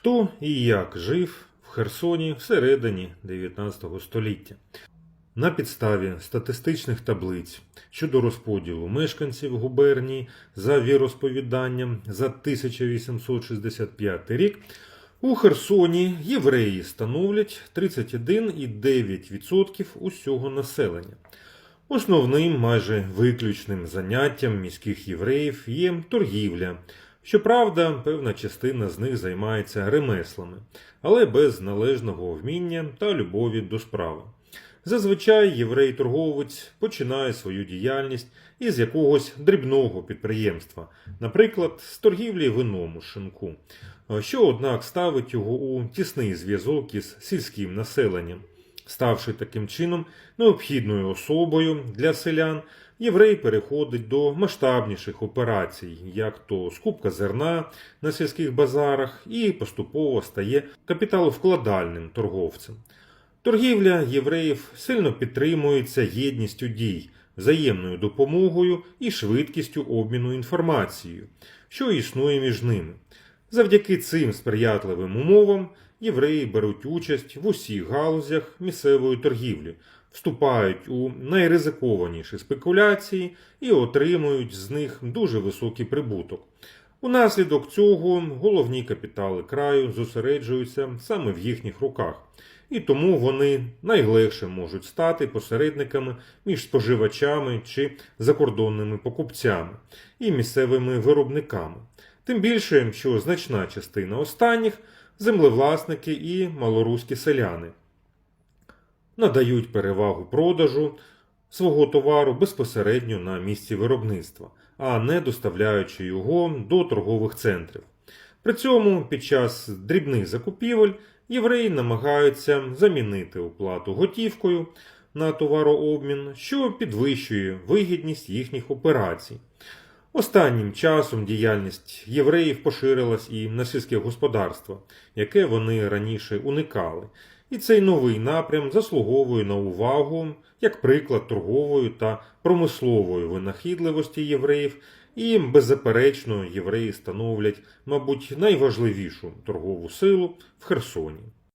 Хто і як жив в Херсоні всередині 19 століття? На підставі статистичних таблиць щодо розподілу мешканців губернії за віросповіданням за 1865 рік у Херсоні євреї становлять 31,9% усього населення. Основним майже виключним заняттям міських євреїв є торгівля. Щоправда, певна частина з них займається ремеслами, але без належного вміння та любові до справи. Зазвичай єврей-торговець починає свою діяльність із якогось дрібного підприємства, наприклад, з торгівлі вином у шинку, що, однак, ставить його у тісний зв'язок із сільським населенням. Ставши таким чином необхідною особою для селян, єврей переходить до масштабніших операцій, як то скупка зерна на сільських базарах, і поступово стає капіталовкладальним торговцем. Торгівля євреїв сильно підтримується єдністю дій, взаємною допомогою і швидкістю обміну інформацією, що існує між ними. Завдяки цим сприятливим умовам євреї беруть участь в усіх галузях місцевої торгівлі, вступають у найризикованіші спекуляції і отримують з них дуже високий прибуток. Унаслідок цього головні капітали краю зосереджуються саме в їхніх руках, і тому вони найлегше можуть стати посередниками між споживачами чи закордонними покупцями і місцевими виробниками. Тим більше, що значна частина останніх землевласники і малоруські селяни надають перевагу продажу свого товару безпосередньо на місці виробництва, а не доставляючи його до торгових центрів. При цьому під час дрібних закупівель євреї намагаються замінити оплату готівкою на товарообмін, що підвищує вигідність їхніх операцій. Останнім часом діяльність євреїв поширилась і на сільське господарство, яке вони раніше уникали. І цей новий напрям заслуговує на увагу як приклад торгової та промислової винахідливості євреїв, і беззаперечно євреї становлять, мабуть, найважливішу торгову силу в Херсоні.